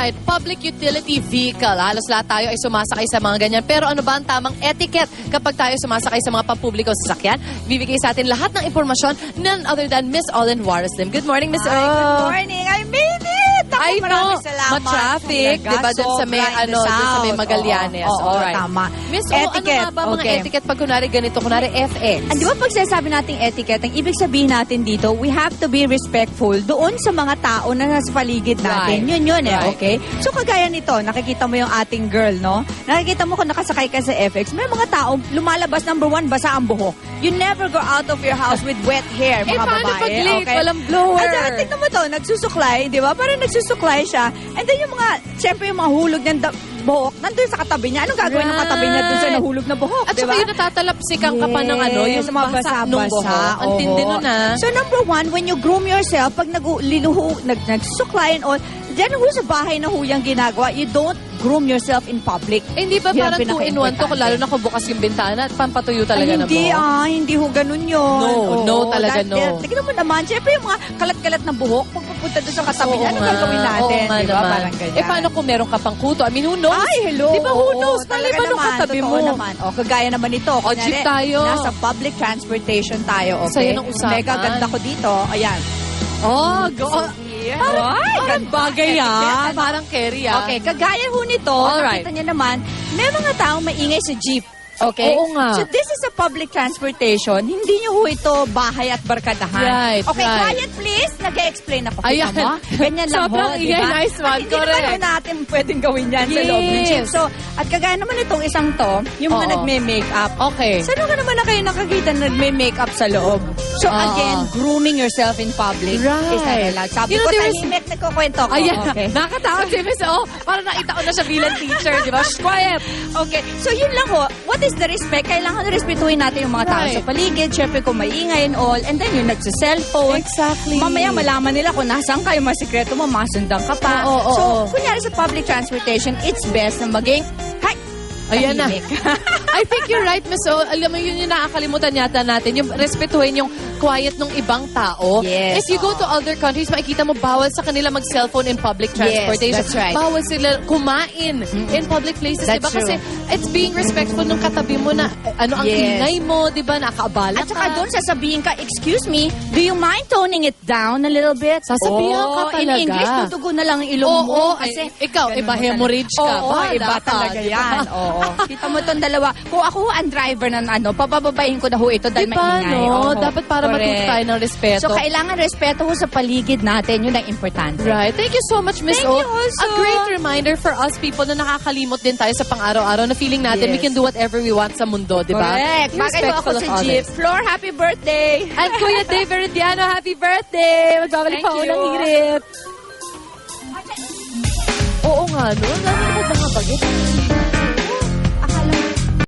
Alright, public utility vehicle. Halos lahat tayo ay sumasakay sa mga ganyan. Pero ano ba ang tamang etiquette kapag tayo sumasakay sa mga pampubliko sasakyan? Bibigay sa atin lahat ng impormasyon none other than Miss Olin Juarez Lim. Good morning, Miss O. good morning. I I know. Ma-traffic, di ba, dun sa may, ano, dun sa may. Magallanes. Oo, oo, Alright. tama. Miss O, Etiquette, ano nga ba mga okay. etiquette pag kunwari ganito, kunwari FX? And di ba pag sinasabi nating etiquette, ang ibig sabihin natin dito, we have to be respectful doon sa mga tao na nasa paligid natin. Right. Yun yun eh, Right. okay? So kagaya nito, nakikita mo yung ating girl, no? Nakikita mo kung nakasakay ka sa FX, may mga tao, lumalabas, number one, basa ang buhok. You never go out of your house with wet hair, Eh, mga paano babae. pag late? okay? Walang blower. At saka, tignan mo to, nagsusuklay, di ba? Parang nagsusuklay siya. And then yung mga, syempre yung mga hulog ng buhok, nandun sa katabi niya. Anong gagawin ng katabi niya dun sa Right. nahulog na buhok? At di saka yung natatalapsikan ka pa ng ano, yung Yes, mga basa nung buhok. Ang tindi nun ah. So number one, when you groom yourself, pag nag liluho, nag, nagsusuklay and all, dyan ho sa bahay na ho yung ginagawa, you don't groom yourself in public. Eh, hindi ba parang two in one to, pinaka-importante. lalo na kung bukas yung bintana at pampatuyo talaga Ay, na hindi buhok? ah, hindi ho ganun yun. No, no talaga, no. Dahil- Tignan mo naman, syempre yung mga kalat-kalat na buhok, pag pupunta doon sa katabi niya, ano nga. gagawin natin? Oo nga Di ba? naman. Parang ganyan. Eh, paano kung meron ka pang kuto? I mean, who knows? Ay, hello. Di ba, who Oo, knows? talaga Mali ba nung naman, katabi totoo mo? naman. O, kagaya naman ito. O, jeep tayo. Nasa public transportation tayo, okay? Saya ng usapan. Mega ganda ko dito. Ayan. Oh, go. Parang, Ay, parang ganda. bagay ah. Parang carry ah. Okay, kagaya ho nito, Alright. nakita niyo naman, may mga taong maingay sa jeep. Okay? Oo nga. So this is a public transportation. Hindi niyo ho ito bahay at barkadahan. Right, Okay, right. quiet please. Nag-explain ako. Kita Ayan. mo? Ganyan lang Sobrang ho, ingay, diba? nice one, At hindi naman ho natin pwedeng gawin yan sa loob ng Yes. jeep. So, at kagaya naman itong isang to, yung mga Oo. nagme-makeup. Okay. Saan ka naman na kayo nakakita na nagme-makeup sa loob? So Oo. again, grooming yourself in public Right. is not allowed. Sabi You know, ko, there is- tahimik, nagkukwento ko. Ayan, Okay. nakakatakot si Miss O. Parang nakita ko na siya bilang teacher, di ba? Shh, quiet. Okay, so yun lang ho. What is the respect? Kailangan respetuhin natin yung mga tao Right. sa paligid. Siyempre kung maingay and all. And then yung nagsa-cellphone. Exactly. Mamaya malaman nila kung nasaan kayo, mga sikreto mo, masundan ka pa. Oo, oo, so, oo. kunyari sa public transportation, it's best na maging, hi, Ayan na. I think you're right, Miss O. Alam mo, yun yung nakakalimutan yata natin. Yung respetuhin yung quiet ng ibang tao. Yes, If you go oo. to other countries, makikita mo bawal sa kanila mag-cellphone in public transportation. that's right. Bawal sila kumain in public places, That's di ba? Kasi it's being respectful ng katabi mo na eh, ano ang Yes. ingay mo, di ba? Nakaabala At saka ka. doon sasabihin ka, excuse me, do you mind toning it down a little bit? Sasabihan ka Oo, In talaga. English, tutugo na lang ang ilong Oo, mo. ay, kasi ikaw, ganun iba mo hemorrhage ka. Oo, Bahala iba ka, talaga di ba? yan. Oo. Kita mo itong dalawa. Kung ako ang driver ng ano, papababayin ko na ho ito dahil Di ba, maingay. no? Oo, Dapat para correct. matuto tayo ng respeto. So, kailangan respeto ho sa paligid natin. Yun ang importante. Right. Thank you so much, Miss Thank O. you also. A great reminder for us people na nakakalimot din tayo sa pang-araw-araw na feeling natin Yes. we can do whatever we want sa mundo, di ba? Correct. Bagay ho ako of jeep. Floor, happy birthday! And Kuya Dave Veridiano, happy birthday! Magbabalik Thank pa ako ng hirit. Oo nga, no? Lalo na mga bagay.